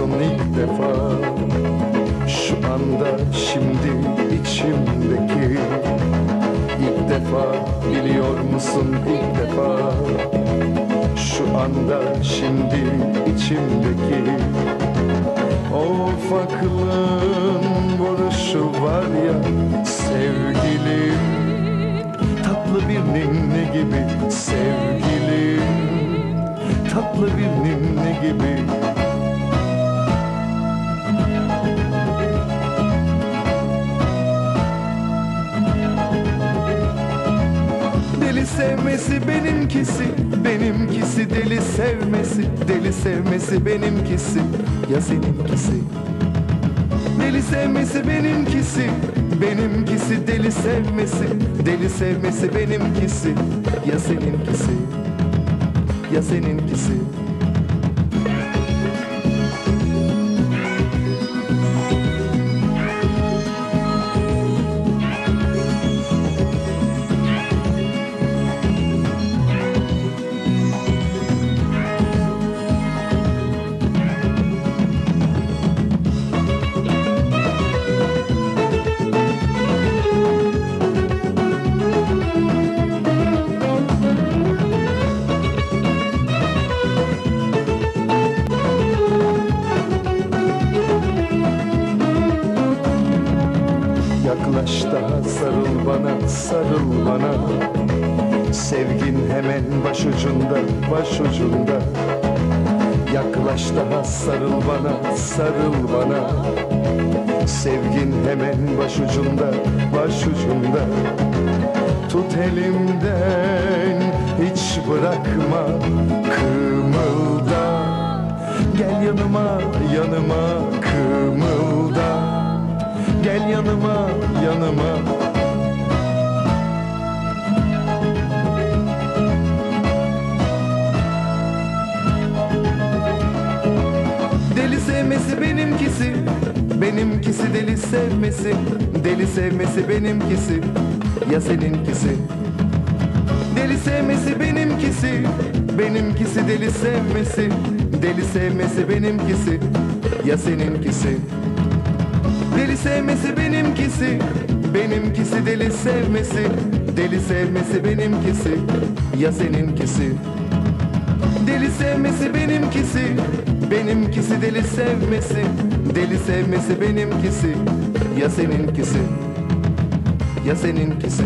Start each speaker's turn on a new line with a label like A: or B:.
A: musun ilk defa. Şu anda şimdi içimdeki İlk defa biliyor musun ilk defa? Şu anda şimdi içimdeki O aklın vuruşu var ya sevgilim. Tatlı bir ninni gibi sevgilim. Tatlı bir ninni gibi sevmesi benimkisi Benimkisi deli sevmesi Deli sevmesi benimkisi Ya seninkisi? Deli sevmesi benimkisi Benimkisi deli sevmesi Deli sevmesi benimkisi Ya seninkisi? Ya seninkisi Yaklaş daha sarıl bana, sarıl bana. Sevgin hemen başucunda, başucunda. Yaklaş daha sarıl bana, sarıl bana. Sevgin hemen başucunda, başucunda. Tut elimden hiç bırakma. Kımılda. Gel yanıma, yanıma kımılda Gel yanıma, yanıma. Deli sevmesi benimkisi Benimkisi deli sevmesi. Deli sevmesi benimkisi Ya seninkisi? Deli sevmesi benimkisi Benimkisi deli sevmesi. Deli sevmesi benimkisi Ya seninkisi Deli sevmesi benimkisi Benimkisi deli sevmesi Deli sevmesi benimkisi Ya seninkisi? Deli sevmesi benimkisi Benimkisi deli sevmesi Deli sevmesi benimkisi Ya seninkisi? Ya seninkisi